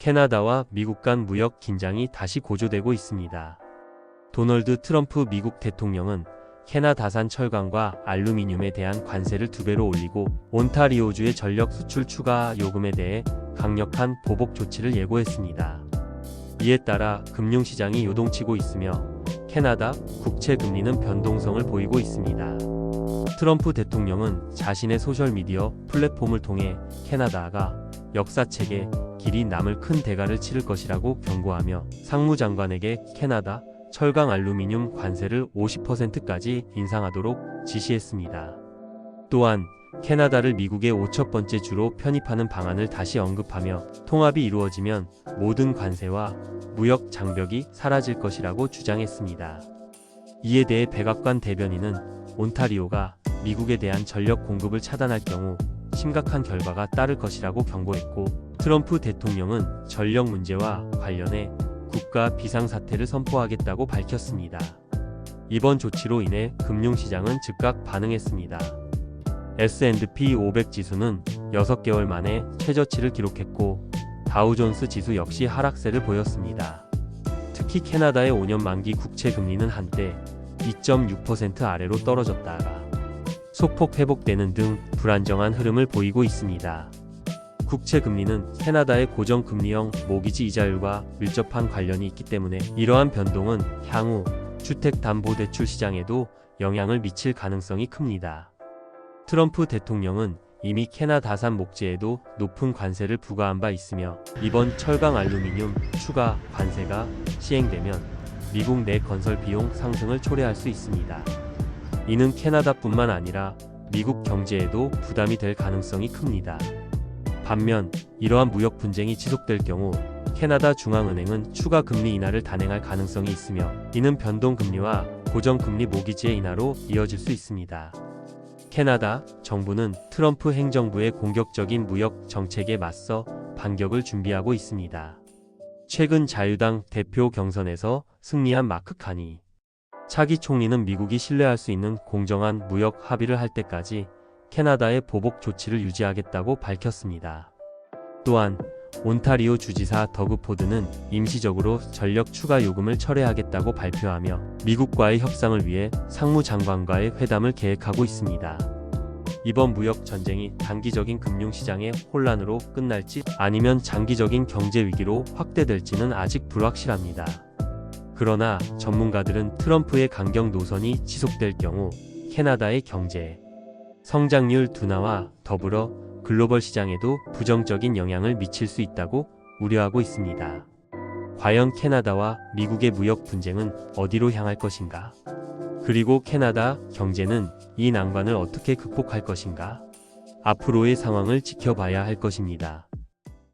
캐나다와 미국 간 무역 긴장이 다시 고조되고 있습니다. 도널드 트럼프 미국 대통령은 캐나다산 철강과 알루미늄에 대한 관세를 두 배로 올리고 온타리오주의 전력 수출 추가 요금에 대해 강력한 보복 조치를 예고했습니다. 이에 따라 금융시장이 요동치고 있으며 캐나다 국채 금리는 변동성을 보이고 있습니다. 트럼프 대통령은 자신의 소셜미디어 플랫폼을 통해 캐나다가 역사책에 길이 남을 큰 대가를 치를 것이라고 경고하며 상무장관에게 캐나다 철강 알루미늄 관세를 50%까지 인상하도록 지시했습니다. 또한 캐나다를 미국의 5첫 번째 주로 편입하는 방안을 다시 언급하며 통합이 이루어지면 모든 관세와 무역 장벽이 사라질 것이라고 주장했습니다. 이에 대해 백악관 대변인은 온타리오가 미국에 대한 전력 공급을 차단할 경우 심각한 결과가 따를 것이라고 경고했고 트럼프 대통령은 전력 문제와 관련해 국가 비상사태를 선포하겠다고 밝혔습니다. 이번 조치로 인해 금융시장은 즉각 반응했습니다. S&P 500 지수는 6개월 만에 최저치를 기록했고 다우존스 지수 역시 하락세를 보였습니다. 특히 캐나다의 5년 만기 국채 금리는 한때 2.6% 아래로 떨어졌다가 소폭 회복되는 등 불안정한 흐름을 보이고 있습니다. 국채 금리는 캐나다의 고정 금리형 모기지 이자율과 밀접한 관련이 있기 때문에 이러한 변동은 향후 주택담보대출 시장에도 영향을 미칠 가능성이 큽니다. 트럼프 대통령은 이미 캐나다산 목재에도 높은 관세를 부과한 바 있으며 이번 철강 알루미늄 추가 관세가 시행되면 미국 내 건설 비용 상승을 초래할 수 있습니다. 이는 캐나다뿐만 아니라 미국 경제에도 부담이 될 가능성이 큽니다. 반면 이러한 무역 분쟁이 지속될 경우 캐나다 중앙은행은 추가 금리 인하를 단행할 가능성이 있으며 이는 변동 금리와 고정 금리 모기지의 인하로 이어질 수 있습니다. 캐나다 정부는 트럼프 행정부의 공격적인 무역 정책에 맞서 반격을 준비하고 있습니다. 최근 자유당 대표 경선에서 승리한 마크 칸이 차기 총리는 미국이 신뢰할 수 있는 공정한 무역 합의를 할 때까지 캐나다의 보복 조치를 유지하겠다고 밝혔습니다. 또한 온타리오 주지사 더그 포드는 임시적으로 전력 추가 요금을 철회하겠다고 발표하며 미국과의 협상을 위해 상무장관과의 회담을 계획하고 있습니다. 이번 무역 전쟁이 단기적인 금융시장의 혼란으로 끝날지 아니면 장기적인 경제 위기로 확대될지는 아직 불확실합니다. 그러나 전문가들은 트럼프의 강경 노선이 지속될 경우 캐나다의 경제, 성장률 둔화와 더불어 글로벌 시장에도 부정적인 영향을 미칠 수 있다고 우려하고 있습니다. 과연 캐나다와 미국의 무역 분쟁은 어디로 향할 것인가? 그리고 캐나다 경제는 이 난관을 어떻게 극복할 것인가? 앞으로의 상황을 지켜봐야 할 것입니다.